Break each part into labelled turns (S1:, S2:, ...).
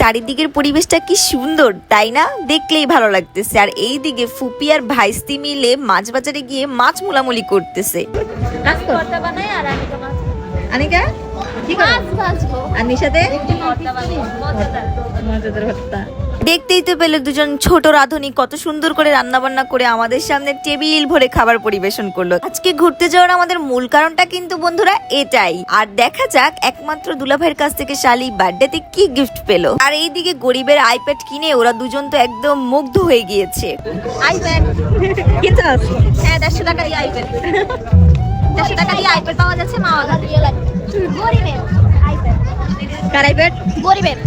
S1: চারিদিকের পরিবেশটা কি সুন্দর তাই না? দেখলেই ভালো লাগতেছে। আর এই দিকে ফুপি আর ভাইস্তি মিলে মাছ বাজারে গিয়ে মাছ মোলামুলি করতেছে। আনিকা? কি আর নিশাতে
S2: ভর্তা মজাদার
S1: দেখতেই তো পেলে দুজন ছোট রাধুনি কত সুন্দর করে রান্না বান্না করে আমাদের সামনে টেবিল ভরে খাবার পরিবেশন করল। আজকে ঘুরতে যাওয়ার আমাদের মূল কারণটা কিন্তু বন্ধুরা এটাই। আর দেখা যাক একমাত্র দুলাভাইয়ের কাছ থেকে শালি বার্থডেতে কি গিফট পেল। আর এইদিকে গরিবের আইপ্যাড কিনে ওরা দুজন তো একদম মুগ্ধ হয়ে গিয়েছে।
S2: আইপ্যাড হ্যাঁ দেড়শো আইপ্যাড দেড়শো টাকা দিয়ে আইপ্যাড পাওয়া যাচ্ছে মাওয়া গরিবের। আইপ্যাড
S1: কার আইপ্যাড
S2: গরিবের।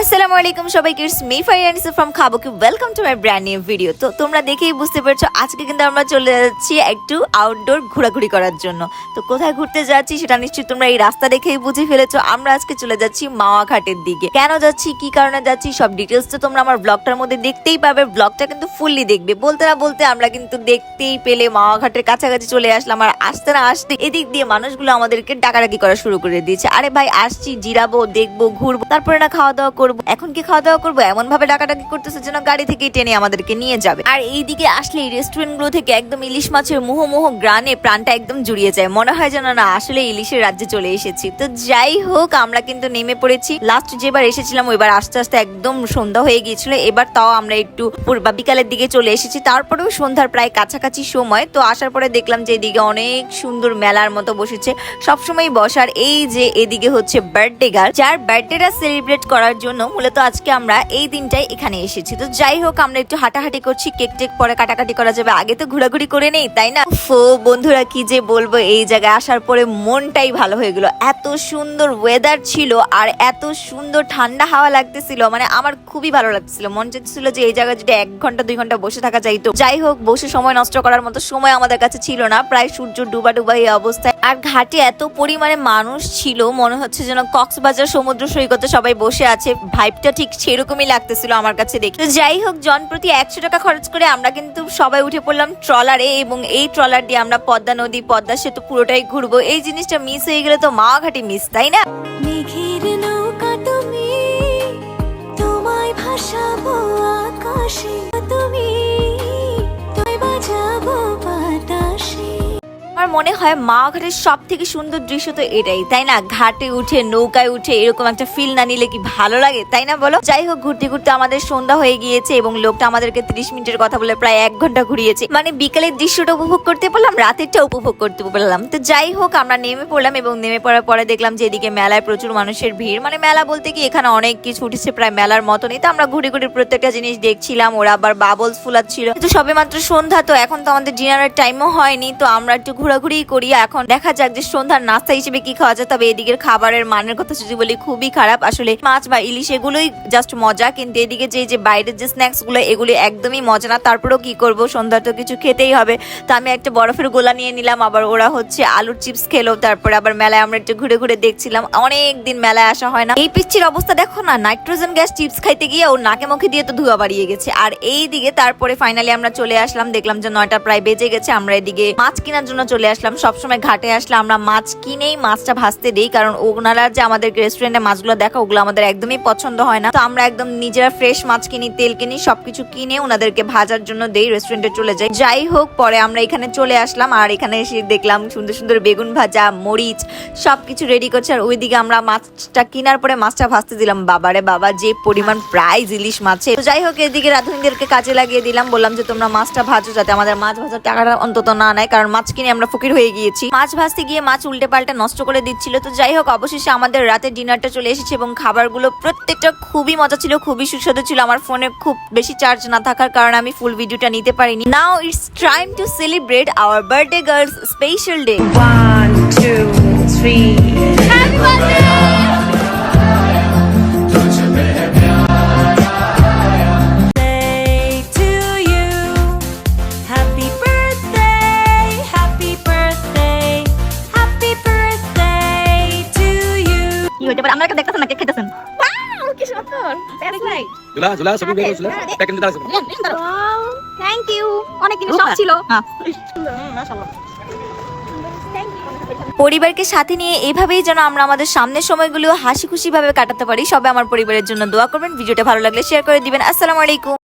S1: আসসালামু আলাইকুম সবাইকে it's me Faiyanisa from খাবুকি welcome to my brand new video তো তোমরা দেখেই বুঝতে পারছ, আজকে কিন্তু আমরা চলে যাচ্ছি একটু আউটডোর ঘোরাঘুরি করার জন্য। তো কোথায় ঘুরতে যাচ্ছি সেটা নিশ্চয়ই তোমরা এই রাস্তা দেখেই বুঝে ফেলেছো। আমরা আজকে চলে যাচ্ছি মাওয়া ঘাটের দিকে। কেন যাচ্ছি, কি কারণে যাচ্ছি, সব ডিটেলস তো তোমরা আমার ব্লগটার মধ্যে দেখতেই পাবে। ব্লগটা কিন্তু ফুললি দেখবে। বলতে না বলতে আমরা কিন্তু দেখতেই পেলে মাওয়া ঘাটের কাছাকাছি চলে আসলাম। আর আসতে না আসতে এদিক দিয়ে মানুষগুলো আমাদেরকে ডাকাডাকি করা শুরু করে দিয়েছে। আরে ভাই, আসছি, জিরাবো, দেখব, ঘুরবো। তারপরে না খাওয়া দাওয়া করব। এখন কি খাওয়া দাওয়া করব? এমন ভাবে ডাকাডাকি করতেছে যেন গাড়ি থেকে টেনে আমাদেরকে নিয়ে যাবে। আর এইদিকে আসলে এই রেস্টুরেন্টগুলো থেকে একদম ইলিশ মাছের মোহ গ্রানে প্রাণটা একদম জুড়িয়ে যায়। মনে হয় যেন না, আসলে ইলিশের রাজ্যে চলে এসেছি। তো যাই হোক, আমরা কিন্তু নেমে পড়েছি। লাস্ট যেবার এসেছিলাম, ওইবার আস্তে আস্তে একদম সন্ধ্যা হয়ে গিয়েছিল। এবার তাও আমরা একটু বা বিকালের দিকে চলে এসেছি। তারপরেও সন্ধ্যার প্রায় কাছাকাছি সময়। তো আসার পরে দেখলাম যে এদিকে অনেক সুন্দর মেলার মতো বসেছে। সবসময় বসার এই যে এদিকে হচ্ছে বার্থডে গার্ল যার বার্থডেটা সেলিব্রেট করার জন্য মূলত আজকে আমরা এই দিনটাই এখানে এসেছি। তো যাই হোক, আমরা একটু হাঁটাহাঁটি করছি, কেক টেক পরে কাটাকাটি করা যাবে। আগে তো ঘোরাঘুরি করে নেই, তাই না? ফো বন্ধুরা, কি যে বলব, এই জায়গায় আসার পরে মনটাই ভালো হয়ে গেল। এত সুন্দর ওয়েদার ছিল আর এত সুন্দর ঠান্ডা হাওয়া লাগতেছিল মানে আমার খুবই ভালো লাগতেছিল। মন চাচ্ছিল যে এই জায়গায় যদি এক ঘণ্টা, দুই ঘণ্টা বসে থাকা যাইতো যাই হোক, বসে সময় নষ্ট করার মতো সময় আমাদের কাছে ছিল না। প্রায় সূর্য ডুবা ডুবা এই অবস্থায়। আর ঘাটে এত পরিমাণে মানুষ ছিল, মনে হচ্ছে যেন কক্সবাজার সমুদ্র সৈকতে সবাই বসে আছে। ভাইবটা ঠিক সেরকমই লাগতেছিল আমার কাছে দেখে যাই হোক, জন প্রতি একশো টাকা খরচ করে আমরা কিন্তু সবাই উঠে পড়লাম ট্রলারে এবং এই ট্রলার দিয়ে আমরা পদ্মা নদী, পদ্মা সেতু পুরোটাই ঘুরবো। এই জিনিসটা মিস হয়ে গেলে তো মা ঘাটি মিস তাই না? মনে হয় মা ঘাটের সব থেকে সুন্দর দৃশ্য তো এটাই, তাই না? ঘাটে উঠে, নৌকায় উঠে এরকম একটা ফিল না নিলে কি ভালো লাগে, তাই না বলো? যাই হোক, ঘুরতে ঘুরতে আমাদের সন্ধ্যা হয়ে গিয়েছে এবং লোকটা আমাদেরকে ত্রিশ মিনিটের কথা বলে প্রায় এক ঘণ্টা ঘুরিয়েছে। মানে বিকেলের দৃশ্যটা উপভোগ করতে পারলাম রাতেরটা উপভোগ করতে পারলাম তো যাই হোক, আমরা নেমে পড়লাম এবং নেমে পড়ার পরে দেখলাম যে এদিকে মেলায় প্রচুর মানুষের ভিড়। মানে মেলা বলতে কি, এখানে অনেক কিছু উঠেছে প্রায় মেলার মতনই। তো আমরা ঘুরে ঘুরে প্রত্যেকটা জিনিস দেখছিলাম, ওরা আবার বাবলস ফুলাচ্ছিল। কিন্তু সবে মাত্র সন্ধ্যা, তো এখন তো আমাদের ডিনারের টাইমও হয়নি, তো আমরা একটু ঘোরাঘুরি করি এখন দেখা যাক যে সন্ধ্যার নাস্তা হিসেবে কি খাওয়া যায়। তবে এদিকের খাবারের মানের কথা যদি বলি, খুবই খারাপ। আসলে মাছ বা ইলিশ এগুলোই জাস্ট মজা, কিন্তু এদিকে যে যে বাইরের যে স্ন্যাক্সগুলো, এগুলি একদমই মজা না। তারপরেও কি করব? সন্ধ্যা তো কিছু খেতেই হবে। তো আমি একটা বরফের গোলা নিয়ে নিলাম। আবার ওরা হচ্ছে আলুর চিপস খেলো। তারপরে আবার মেলায় আমরা একটু ঘুরে ঘুরে দেখছিলাম। অনেক দিন মেলায় আসা হয় না। এই পিচ্ছির অবস্থা দেখো না? নাইট্রোজেন গ্যাস চিপস খাইতে গিয়ে ওর নাকে মুখে দিয়ে তো ধোয়া বাড়িয়ে গেছে। আর এই দিকে তারপরে ফাইনালি আমরা চলে আসলাম। দেখলাম যে নয়টা প্রায় বেজে গেছে। আমরা এদিকে মাছ কেনার জন্য চলে আসলাম। সবসময় ঘাটে আসলে আমরা মাছ কিনেই মাছটা ভাজতে দিই, কারণ ওনারা যে আমাদের রেস্টুরেন্টে মাছগুলো দেখা, ওগুলো আমাদের একদমই পছন্দ হয় না। তো আমরা একদম নিজেরা ফ্রেশ মাছ কিনি, তেল কিনি, সবকিছু কিনে ওনাদেরকে ভাজার জন্য দেই রেস্টুরেন্টে চলে যাই। যাই হোক, পরে আমরা এখানে চলে আসলাম, আর এখানে এসে দেখলাম সুন্দর সুন্দর বেগুন ভাজা, মরিচ, সবকিছু রেডি করছে। আর ওইদিকে আমরা মাছটা কেনার পরে মাছটা ভাজতে দিলাম। বাবারে বাবা, যে পরিমাণ প্রাইস ইলিশ মাছে তো যাই হোক, এদিকে রাধুনীদেরকে কাজে লাগিয়ে দিলাম। বললাম যে তোমরা মাছটা ভাজো যাতে আমাদের মাছ ভাজার টাকাটা অন্তত না নেয়, কারণ মাছ কিনে আমরা ফকির হয়ে গিয়েছি। মাছ ভাজতে গিয়ে মাছ উল্টে পাল্টা নষ্ট করে দিচ্ছিল। তো যাই হোক, অবশেষে আমাদের রাতে ডিনারটা চলে এসেছে এবং খাবারগুলো প্রত্যেকটা খুবই মজা ছিল, খুবই সুস্বাদু ছিল। আমার ফোনে খুব বেশি চার্জ না থাকার কারণে আমি ফুল ভিডিওটা নিতে পারিনি। Now it's time to celebrate our birthday girls special day
S3: one two three.
S2: সুন্দর থ্যাংক ইউ অনেক জিনিস সব ছিল।
S1: হ্যাঁ।
S2: মাশাআল্লাহ
S1: পরিবারকে সাথে নিয়ে এভাবেই যেন আমরা আমাদের সামনের সময়গুলো হাসি খুশি ভাবে কাটাতে পারি সবাই আমার পরিবারের জন্য দোয়া করবেন। ভিডিওটা ভালো লাগলে শেয়ার করে দিবেন। আসসালামু আলাইকুম।